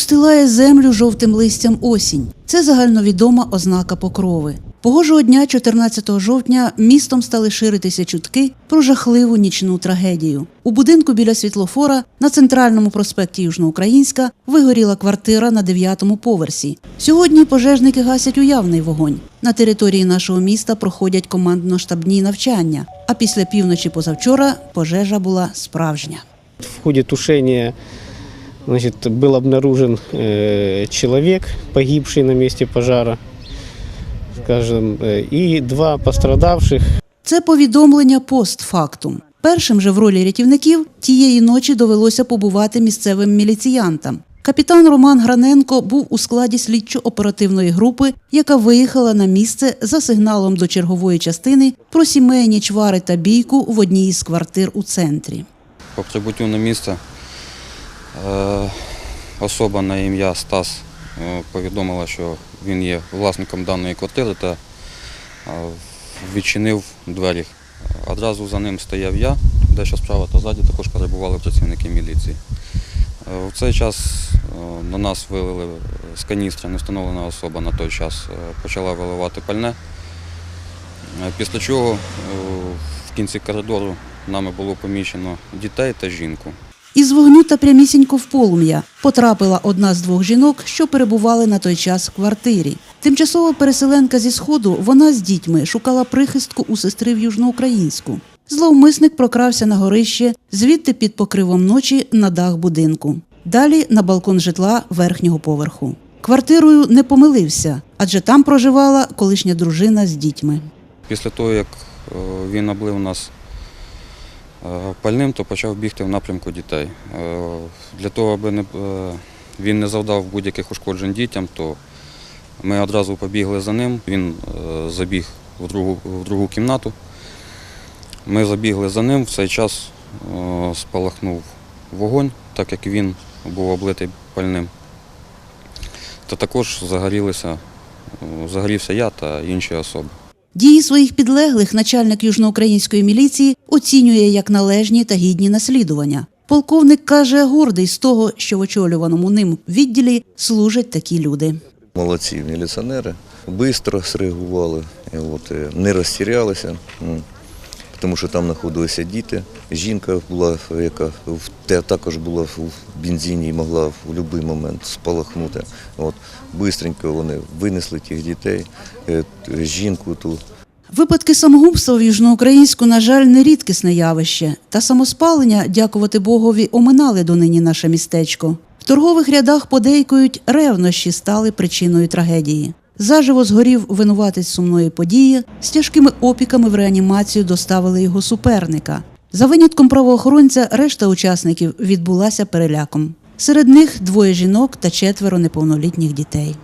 Устилає землю жовтим листям осінь. Це загальновідома ознака покрови. Погожого дня, 14 жовтня, містом стали ширитися чутки про жахливу нічну трагедію. У будинку біля світлофора на центральному проспекті Южноукраїнська вигоріла квартира на 9-му поверсі. Сьогодні пожежники гасять уявний вогонь. На території нашого міста проходять командно-штабні навчання. А після півночі позавчора пожежа була справжня. В ходе тушения значит, был обнаружен э, человек, погибший на месте пожара, скажем, э, и два пострадавших. Це повідомлення постфактум. Першим же в ролі рятівників тієї ночі довелося побувати місцевим міліціянтам. Капітан Роман Граненко був у складі слідчо-оперативної групи, яка виїхала на місце за сигналом до чергової частини про сімейні чвари та бійку в одній із квартир у центрі. По прибуттю на місце е, особа на ім'я Стас е, повідомила, що він є власником даної квартири та е, відчинив двері. Одразу за ним стояв я, дещо справа та ззаді також перебували працівники міліції. Е, В цей час е, на нас вилили з каністра невстановлена особа на той час е, почала виливати пальне. Е, Після чого е, в кінці коридору нами було поміщено дітей та жінку. Із вогню та прямісінько в полум'я потрапила одна з двох жінок, що перебували на той час в квартирі. Тимчасова переселенка зі сходу, вона з дітьми шукала прихистку у сестри в Южноукраїнську. Зловмисник прокрався на горище, звідти під покривом ночі на дах будинку. Далі на балкон житла верхнього поверху. Квартирою не помилився, адже там проживала колишня дружина з дітьми. Після того, як е, він облив нас пальним, то почав бігти в напрямку дітей. Е, Для того, аби е, він не завдав будь-яких ушкоджень дітям, то ми одразу побігли за ним. Він е, забіг в другу, в другу кімнату. Ми забігли за ним, в цей час е, спалахнув вогонь, так як він був облитий пальним. Та також загорілися, е, загорівся я та інші особи. Дії своїх підлеглих начальник южноукраїнської міліції оцінює як належні та гідні наслідування. Полковник каже, гордий з того, що в очолюваному ним відділі служать такі люди. Молодці міліціонери, швидко среагували, е, не розтірялися, тому що там знаходилися діти. Жінка була, яка також була в бензині і могла в будь-який момент спалахнути. От, бистренько вони винесли тих дітей, е, жінку ту. Випадки самогубства в южноукраїнську, на жаль, не рідкісне явище. Та самоспалення, дякувати Богові, оминали донині наше містечко. В торгових рядах подейкують ревнощі стали причиною трагедії. Заживо згорів винуватець сумної події, з тяжкими опіками в реанімацію доставили його суперника. За винятком правоохоронця, решта учасників відбулася переляком. Серед них двоє жінок та четверо неповнолітніх дітей.